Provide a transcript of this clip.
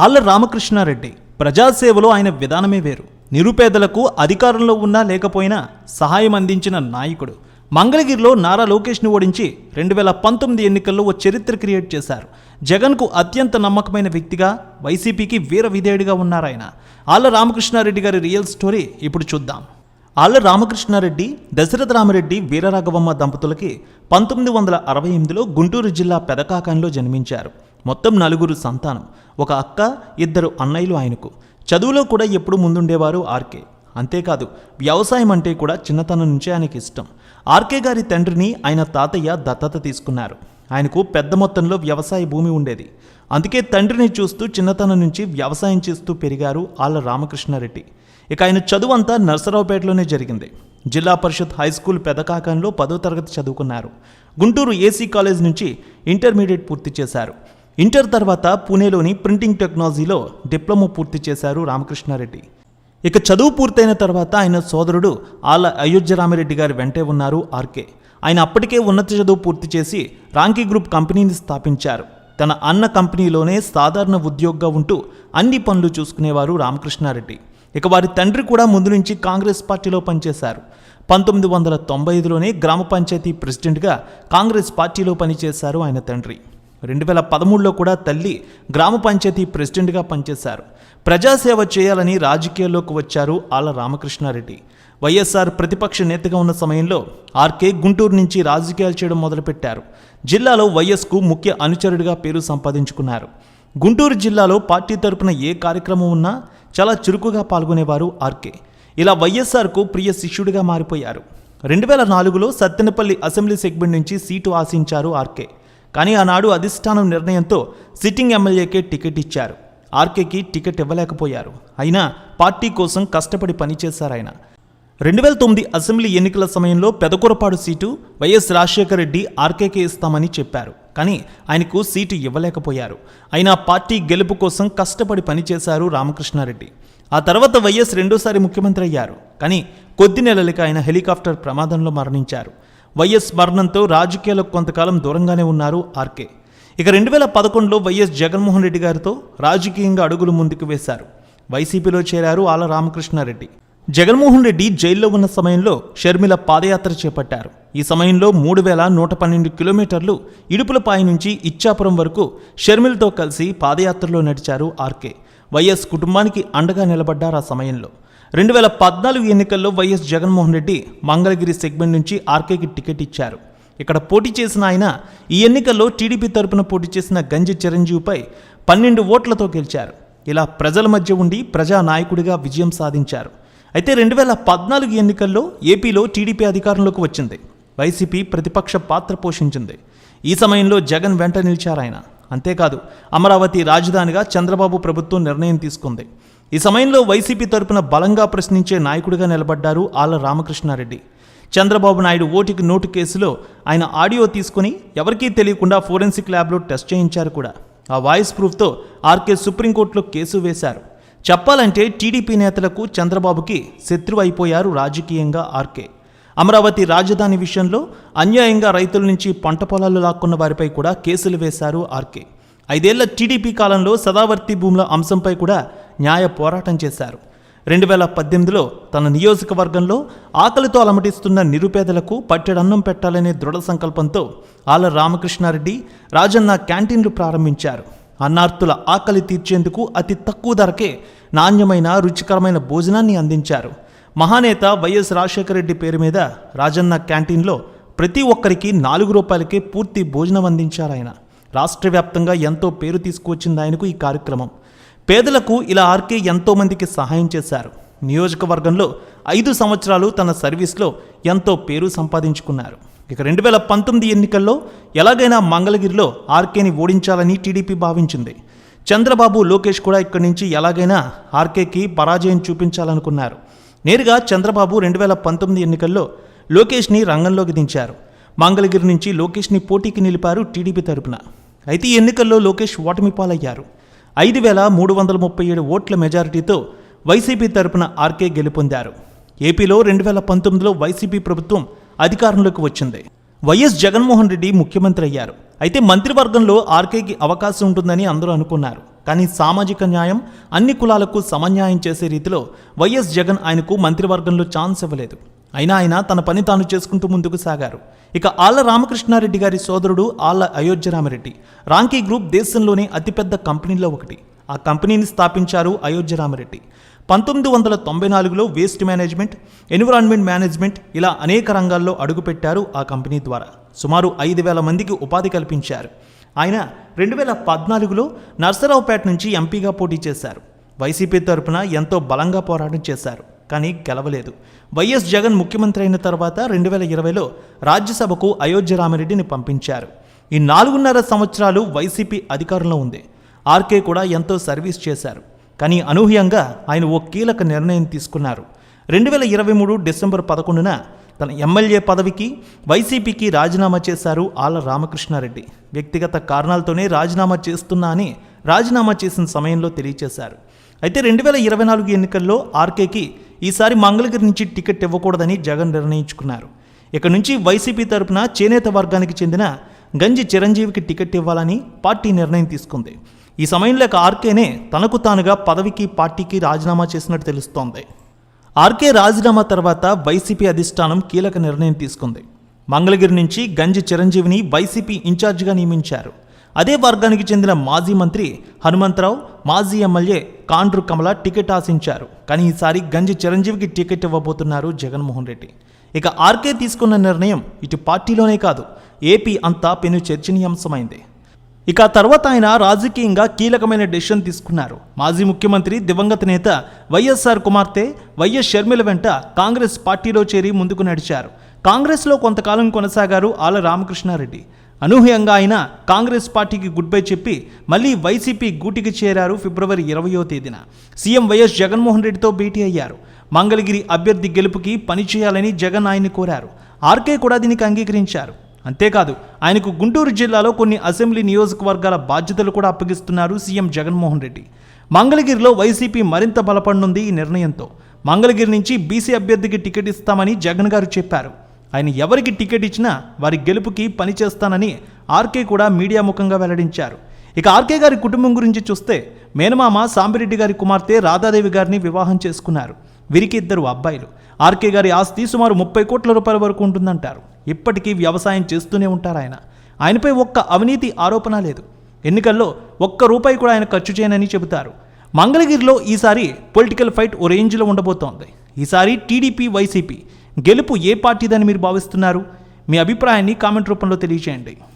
ఆళ్ళ రామకృష్ణారెడ్డి ప్రజాసేవలో ఆయన విధానమే వేరు. నిరుపేదలకు అధికారంలో ఉన్నా లేకపోయినా సహాయం అందించిన నాయకుడు. మంగళగిరిలో నారా లోకేష్ను ఓడించి రెండు వేల పంతొమ్మిది ఎన్నికల్లో ఓ చరిత్ర క్రియేట్ చేశారు. జగన్కు అత్యంత నమ్మకమైన వ్యక్తిగా వైసీపీకి వీర విధేయుడిగా ఉన్నారాయన. ఆళ్ళ రామకృష్ణారెడ్డి గారి రియల్ స్టోరీ ఇప్పుడు చూద్దాం. ఆళ్ళ రామకృష్ణారెడ్డి దశరథ రామరెడ్డి వీరరాఘవమ్మ దంపతులకి పంతొమ్మిది వందల అరవై ఎనిమిదిలో గుంటూరు జిల్లా పెదకాకంలో జన్మించారు. మొత్తం నలుగురు సంతానం. ఒక అక్క ఇద్దరు అన్నయ్యలు ఆయనకు. చదువులో కూడా ఎప్పుడు ముందుండేవారు ఆర్కే. అంతేకాదు వ్యవసాయం అంటే కూడా చిన్నతనం నుంచే ఆయనకి ఇష్టం. ఆర్కే గారి తండ్రిని ఆయన తాతయ్య దత్తత తీసుకున్నారు. ఆయనకు పెద్ద మొత్తంలో వ్యవసాయ భూమి ఉండేది. అందుకే తండ్రిని చూస్తూ చిన్నతనం నుంచి వ్యవసాయం చేస్తూ పెరిగారు ఆళ్ళ రామకృష్ణారెడ్డి. ఇక ఆయన చదువు అంతా నర్సరావుపేటలోనే జరిగింది. జిల్లా పరిషత్ హై స్కూల్ పెదకాకంలో పదో తరగతి చదువుకున్నారు. గుంటూరు ఏసీ కాలేజ్ నుంచి ఇంటర్మీడియట్ పూర్తి చేశారు. ఇంటర్ తర్వాత పూణేలోని ప్రింటింగ్ టెక్నాలజీలో డిప్లొమా పూర్తి చేశారు రామకృష్ణారెడ్డి. ఇక చదువు పూర్తయిన తర్వాత ఆయన సోదరుడు ఆళ్ళ అయోధ్య రామిరెడ్డి గారి వెంటే ఉన్నారు ఆర్కే. ఆయన అప్పటికే ఉన్నత చదువు పూర్తి చేసి రాంకీ గ్రూప్ కంపెనీని స్థాపించారు. తన అన్న కంపెనీలోనే సాధారణ ఉద్యోగిగా ఉంటూ అన్ని పనులు చూసుకునేవారు రామకృష్ణారెడ్డి. ఇక వారి తండ్రి కూడా ముందు నుంచి కాంగ్రెస్ పార్టీలో పనిచేశారు. పంతొమ్మిది వందల తొంభై ఐదులోనే గ్రామ పంచాయతీ ప్రెసిడెంట్గా కాంగ్రెస్ పార్టీలో పనిచేశారు ఆయన తండ్రి. రెండు వేల పదమూడులో కూడా తల్లి గ్రామ పంచాయతీ ప్రెసిడెంట్గా పనిచేశారు. ప్రజాసేవ చేయాలని రాజకీయాల్లోకి వచ్చారు ఆల రామకృష్ణారెడ్డి. వైఎస్ఆర్ ప్రతిపక్ష నేతగా ఉన్న సమయంలో ఆర్కే గుంటూరు నుంచి రాజకీయాలు చేయడం మొదలుపెట్టారు. జిల్లాలో వైఎస్కు ముఖ్య అనుచరుడిగా పేరు సంపాదించుకున్నారు. గుంటూరు జిల్లాలో పార్టీ తరపున ఏ కార్యక్రమం ఉన్నా చాలా చురుకుగా పాల్గొనేవారు ఆర్కే. ఇలా వైఎస్ఆర్కు ప్రియ శిష్యుడిగా మారిపోయారు. రెండు వేల నాలుగులో సత్తెనపల్లి అసెంబ్లీ సెగ్మెంట్ నుంచి సీటు ఆశించారు ఆర్కే. కానీ ఆనాడు అధిష్టానం నిర్ణయంతో సిట్టింగ్ ఎమ్మెల్యేకే టికెట్ ఇచ్చారు. ఆర్కేకి టికెట్ ఇవ్వలేకపోయారు. అయినా పార్టీ కోసం కష్టపడి పనిచేశారు ఆయన. రెండు వేల తొమ్మిది అసెంబ్లీ ఎన్నికల సమయంలో పెదకూరపాడు సీటు వైఎస్ రాజశేఖర రెడ్డి ఆర్కేకే ఇస్తామని చెప్పారు. కానీ ఆయనకు సీటు ఇవ్వలేకపోయారు. అయినా పార్టీ గెలుపు కోసం కష్టపడి పనిచేశారు రామకృష్ణారెడ్డి. ఆ తర్వాత వైఎస్ రెండోసారి ముఖ్యమంత్రి అయ్యారు. కానీ కొద్ది నెలలకి ఆయన హెలికాప్టర్ ప్రమాదంలో మరణించారు. వైఎస్ మరణంతో రాజకీయాలకు కొంతకాలం దూరంగానే ఉన్నారు ఆర్కే. ఇక రెండు వేల పదకొండులో వైఎస్ జగన్మోహన్ రెడ్డి గారితో రాజకీయంగా అడుగులు ముందుకు వేశారు. వైసీపీలో చేరారు ఆల రామకృష్ణారెడ్డి. జగన్మోహన్ రెడ్డి జైల్లో ఉన్న సమయంలో షర్మిల పాదయాత్ర చేపట్టారు. ఈ సమయంలో మూడు వేల నూట పన్నెండు కిలోమీటర్లు ఇడుపులపాయ నుంచి ఇచ్చాపురం వరకు షర్మిలతో కలిసి పాదయాత్రలో నడిచారు ఆర్కే. వైఎస్ కుటుంబానికి అండగా నిలబడ్డారు ఆ సమయంలో. రెండు వేల పద్నాలుగు ఎన్నికల్లో వైఎస్ జగన్మోహన్ రెడ్డి మంగళగిరి సెగ్మెంట్ నుంచి ఆర్కేకి టికెట్ ఇచ్చారు. ఇక్కడ పోటీ చేసిన ఆయన ఈ ఎన్నికల్లో టీడీపీ తరపున పోటీ చేసిన గంజి చిరంజీవిపై పన్నెండు ఓట్లతో గెలిచారు. ఇలా ప్రజల మధ్య ఉండి ప్రజా నాయకుడిగా విజయం సాధించారు. అయితే రెండు వేల పద్నాలుగు ఎన్నికల్లో ఏపీలో టీడీపీ అధికారంలోకి వచ్చింది. వైసీపీ ప్రతిపక్ష పాత్ర పోషించింది. ఈ సమయంలో జగన్ వెంట నిలిచారు ఆయన. అంతేకాదు అమరావతి రాజధానిగా చంద్రబాబు ప్రభుత్వం నిర్ణయం తీసుకుంది. ఈ సమయంలో వైసీపీ తరపున బలంగా ప్రశ్నించే నాయకుడిగా నిలబడ్డారు ఆళ్ళ రామకృష్ణారెడ్డి. చంద్రబాబు నాయుడు ఓటికి నోటు కేసులో ఆయన ఆడియో తీసుకుని ఎవరికీ తెలియకుండా ఫోరెన్సిక్ ల్యాబ్లో టెస్ట్ చేయించారు కూడా. ఆ వాయిస్ ప్రూఫ్తో ఆర్కే సుప్రీంకోర్టులో కేసు వేశారు. చెప్పాలంటే టీడీపీ నేతలకు చంద్రబాబుకి శత్రువు అయిపోయారు రాజకీయంగా ఆర్కే. అమరావతి రాజధాని విషయంలో అన్యాయంగా రైతుల నుంచి పంట పొలాలు లాక్కున్న వారిపై కూడా కేసులు వేశారు ఆర్కే. ఐదేళ్ళ టీడీపీ కాలంలో సదావర్తి భూముల అంశంపై కూడా న్యాయ పోరాటం చేశారు. రెండు వేల పద్దెనిమిదిలో తన నియోజకవర్గంలో ఆకలితో అలమటిస్తున్న నిరుపేదలకు పట్టెడన్నం పెట్టాలనే దృఢ సంకల్పంతో ఆల రామకృష్ణారెడ్డి రాజన్న క్యాంటీన్లు ప్రారంభించారు. అన్నార్తుల ఆకలి తీర్చేందుకు అతి తక్కువ ధరకే నాణ్యమైన రుచికరమైన భోజనాన్ని అందించారు. మహానేత వైఎస్ రాజశేఖర రెడ్డి పేరు మీద రాజన్న క్యాంటీన్లో ప్రతి ఒక్కరికి నాలుగు రూపాయలకే పూర్తి భోజనం అందించారు ఆయన రాష్ట్ర వ్యాప్తంగా ఎంతో పేరు తీసుకువచ్చింది ఆయనకు ఈ కార్యక్రమం. పేదలకు ఇలా ఆర్కే ఎంతో మందికి సహాయం చేశారు. నియోజకవర్గంలో ఐదు సంవత్సరాలు తన సర్వీస్లో ఎంతో పేరు సంపాదించుకున్నారు. ఇక రెండు వేల పంతొమ్మిది ఎన్నికల్లో ఎలాగైనా మంగళగిరిలో ఆర్కేని ఓడించాలని టీడీపీ భావించింది. చంద్రబాబు లోకేష్ కూడా ఇక్కడి నుంచి ఎలాగైనా ఆర్కేకి పరాజయం చూపించాలనుకున్నారు. నేరుగా చంద్రబాబు రెండు వేల పంతొమ్మిది ఎన్నికల్లో లోకేష్ని రంగంలోకి దించారు. మంగళగిరి నుంచి లోకేష్ని పోటీకి నిలిపారు టీడీపీ తరపున. అయితే ఈ ఎన్నికల్లో లోకేష్ ఓటమి పాలయ్యారు. ఐదు వేల మూడు వందల ముప్పై ఏడు ఓట్ల మెజారిటీతో వైసీపీ తరపున ఆర్కే గెలుపొందారు. ఏపీలో రెండు వేల పంతొమ్మిదిలో వైసీపీ ప్రభుత్వం అధికారంలోకి వచ్చింది. వైఎస్ జగన్మోహన్ రెడ్డి ముఖ్యమంత్రి అయ్యారు. అయితే మంత్రివర్గంలో ఆర్కేకి అవకాశం ఉంటుందని అందరూ అనుకున్నారు. కానీ సామాజిక న్యాయం అన్ని కులాలకు సమన్యాయం చేసే రీతిలో వైఎస్ జగన్ ఆయనకు మంత్రివర్గంలో ఛాన్స్ ఇవ్వలేదు. అయినా ఆయన తన పని తాను చేసుకుంటూ ముందుకు సాగారు. ఇక ఆళ్ళ రామకృష్ణారెడ్డి గారి సోదరుడు ఆళ్ళ అయోధ్యరామరెడ్డి. రాంకీ గ్రూప్ దేశంలోనే అతిపెద్ద కంపెనీలో ఒకటి. ఆ కంపెనీని స్థాపించారు అయోధ్యరామరెడ్డి. పంతొమ్మిది వందల తొంభై నాలుగులో వేస్ట్ మేనేజ్మెంట్ ఎన్విరాన్మెంట్ మేనేజ్మెంట్ ఇలా అనేక రంగాల్లో అడుగుపెట్టారు ఆ కంపెనీ ద్వారా. సుమారు ఐదు వేల మందికి ఉపాధి కల్పించారు. ఆయన రెండు వేల పద్నాలుగులో నర్సరావుపేట నుంచి ఎంపీగా పోటీ చేశారు. వైసీపీ తరపున ఎంతో బలంగా పోరాటం చేశారు. కానీ గెలవలేదు. వైఎస్ జగన్ ముఖ్యమంత్రి అయిన తర్వాత రెండు వేల ఇరవైలో రాజ్యసభకు అయోధ్య రామిరెడ్డిని పంపించారు. ఈ నాలుగున్నర సంవత్సరాలు వైసీపీ అధికారంలో ఉంది. ఆర్కే కూడా ఎంతో సర్వీస్ చేశారు. కానీ అనూహ్యంగా ఆయన ఓ కీలక నిర్ణయం తీసుకున్నారు. రెండు వేల ఇరవై మూడు డిసెంబర్ పదకొండున తన ఎమ్మెల్యే పదవికి వైసీపీకి రాజీనామా చేశారు ఆళ్ళ రామకృష్ణారెడ్డి. వ్యక్తిగత కారణాలతోనే రాజీనామా చేస్తున్నా అని రాజీనామా చేసిన సమయంలో తెలియజేశారు అయితే రెండు వేల ఇరవై నాలుగు ఎన్నికల్లో ఆర్కేకి ఈసారి మంగళగిరి నుంచి టికెట్ ఇవ్వకూడదని జగన్ నిర్ణయించుకున్నారు. ఇక నుంచి వైసీపీ తరపున చేనేత వర్గానికి చెందిన గంజి చిరంజీవికి టికెట్ ఇవ్వాలని పార్టీ నిర్ణయం తీసుకుంది. ఈ సమయంలో ఆర్కేనే తనకు తానుగా పదవికి పార్టీకి రాజీనామా చేసినట్టు తెలుస్తోంది. ఆర్కే రాజీనామా తర్వాత వైసీపీ అధిష్టానం కీలక నిర్ణయం తీసుకుంది. మంగళగిరి నుంచి గంజి చిరంజీవిని వైసీపీ ఇన్ఛార్జిగా నియమించారు. అదే వర్గానికి చెందిన మాజీ మంత్రి హనుమంతరావు మాజీ ఎమ్మెల్యే కాండ్రు కమల టికెట్ ఆశించారు. కానీ ఈసారి గంజి చిరంజీవికి టికెట్ ఇవ్వబోతున్నారు జగన్మోహన్ రెడ్డి. ఇక ఆర్కే తీసుకున్న నిర్ణయం ఇటు పార్టీలోనే కాదు ఏపీ అంతా పెను చర్చనీయాంశమైంది. ఇక తర్వాత ఆయన రాజకీయంగా కీలకమైన డెసిషన్ తీసుకున్నారు. మాజీ ముఖ్యమంత్రి దివంగత నేత వైఎస్ఆర్ కుమార్తె వైఎస్ షర్మిల వెంట కాంగ్రెస్ పార్టీలో చేరి ముందుకు నడిచారు. కాంగ్రెస్లో కొంతకాలం కొనసాగారు ఆల రామకృష్ణారెడ్డి. అనూహ్యంగా ఆయన కాంగ్రెస్ పార్టీకి గుడ్ బై చెప్పి మళ్ళీ వైసీపీ గూటికి చేరారు ఫిబ్రవరి ఇరవయో తేదీన. సీఎం వైఎస్ జగన్మోహన్ రెడ్డితో భేటీ అయ్యారు. మంగళగిరి అభ్యర్థి గెలుపుకి పనిచేయాలని జగన్ ఆయన్ని కోరారు. ఆర్కే కూడా దీనికి అంగీకరించారు. అంతేకాదు ఆయనకు గుంటూరు జిల్లాలో కొన్ని అసెంబ్లీ నియోజకవర్గాల బాధ్యతలు కూడా అప్పగిస్తున్నారు సీఎం జగన్మోహన్ రెడ్డి. మంగళగిరిలో వైసీపీ మరింత బలపడనుంది ఈ నిర్ణయంతో. మంగళగిరి నుంచి బీసీ అభ్యర్థికి టికెట్ ఇస్తామని జగన్ గారు చెప్పారు. ఆయన ఎవరికి టికెట్ ఇచ్చినా వారి గెలుపుకి పనిచేస్తానని ఆర్కే కూడా మీడియా ముఖంగా వెల్లడించారు. ఇక ఆర్కే గారి కుటుంబం గురించి చూస్తే మేనమామ సాంబిరెడ్డి గారి కుమార్తె రాధాదేవి గారిని వివాహం చేసుకున్నారు. వీరికి ఇద్దరు అబ్బాయిలు. ఆర్కే గారి ఆస్తి సుమారు ముప్పై కోట్ల రూపాయల వరకు ఉంటుందంటారు. ఇప్పటికీ వ్యవసాయం చేస్తూనే ఉంటారు ఆయన. ఆయనపై ఒక్క అవినీతి ఆరోపణ లేదు. ఎన్నికల్లో ఒక్క రూపాయి కూడా ఆయన ఖర్చు చేయనని చెబుతారు. మంగళగిరిలో ఈసారి పొలిటికల్ ఫైట్ ఓ రేంజ్లో ఉండబోతోంది. ఈసారి టీడీపీ వైసీపీ గెలుపు ఏ పార్టీదని మీరు భావిస్తున్నారు? మీ అభిప్రాయాన్ని కామెంట్ రూపంలో తెలియజేయండి